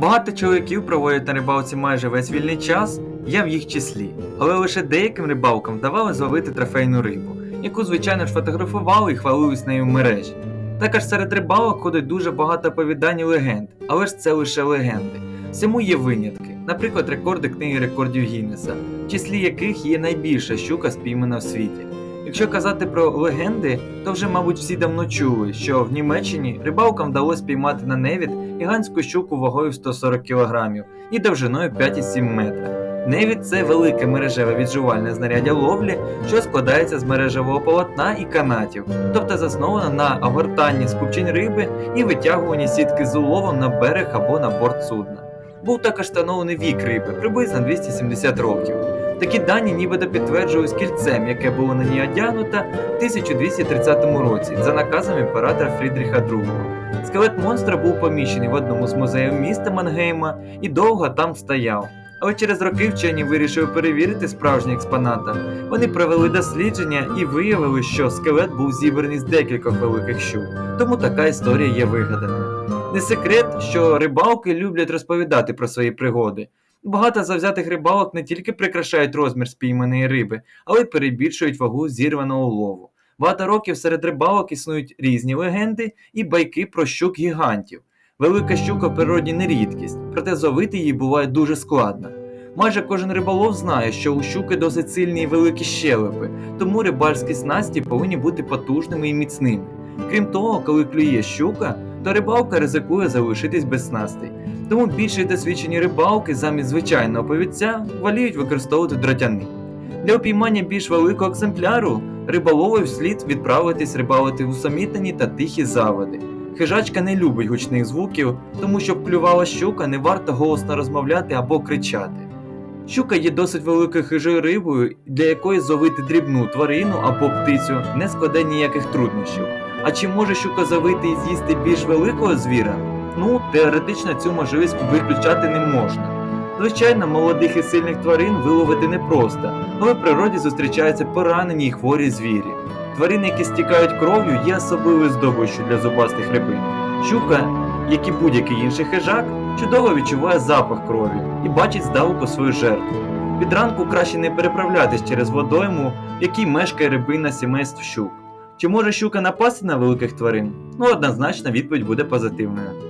Багато чоловіків проводять на рибалці майже весь вільний час, я в їх числі, але лише деяким рибалкам вдавалося зловити трофейну рибу, яку, звичайно ж, фотографували і хвалились нею в мережі. Також серед рибалок ходить дуже багато оповідань і легенд, але ж це лише легенди. Всьому є винятки, наприклад, рекорди книги рекордів Гіннеса, в числі яких є найбільша щука спіймана в світі. Якщо казати про легенди, то вже, мабуть, всі давно чули, що в Німеччині рибалкам вдалося піймати на невід гігантську щуку вагою 140 кг і довжиною 5,7 метра. Невід це велике мережеве віджувальне знаряддя ловлі, що складається з мережевого полотна і канатів, тобто засновано на огортанні скупчень риби і витягуванні сітки з уловом на берег або на борт судна. Був також встановлений вік риби приблизно 270 років. Такі дані нібито підтверджувались кільцем, яке було на ній одягнуто в 1230 році за наказом імператора Фрідріха II. Скелет монстра був поміщений в одному з музеїв міста Мангейма і довго там стояв. Але через роки вчені вирішили перевірити справжні експоната. Вони провели дослідження і виявили, що скелет був зібраний з декількох великих щук, тому така історія є вигаданою. Не секрет, що рибалки люблять розповідати про свої пригоди. Багато завзятих рибалок не тільки прикрашають розмір спійманої риби, але й перебільшують вагу зірваного лову. Багато років серед рибалок існують різні легенди і байки про щук гігантів. Велика щука в природі не рідкість, проте зловити її буває дуже складно. Майже кожен риболов знає, що у щуки досить сильні і великі щелепи, тому рибальські снасті повинні бути потужними і міцними. Крім того, коли клює щука, то рибалка ризикує залишитись без снастей. Тому більше досвідчені рибалки замість звичайного повідця воліють використовувати дротяни. Для упіймання більш великого екземпляру риболову вслід відправитись рибалити в усамітнені та тихі заводи. Хижачка не любить гучних звуків, тому щоб клювала щука, не варто голосно розмовляти або кричати. Щука є досить великою хижою рибою, для якої зловити дрібну тварину або птицю не складе ніяких труднощів. А чи може щука завити і з'їсти більш великого звіра? Ну, теоретично цю можливість виключати не можна. Звичайно, молодих і сильних тварин виловити непросто, але в природі зустрічаються поранені і хворі звірі. Тварини, які стікають кров'ю, є особливою здобиччю для зубастих рибин. Щука, як і будь-який інший хижак, чудово відчуває запах крові і бачить здалеку свою жертву. Від ранку краще не переправлятись через водойму, в якій мешкає рибина сімейств щук. Чи може щука напасти на великих тварин? Ну, однозначно відповідь буде позитивною.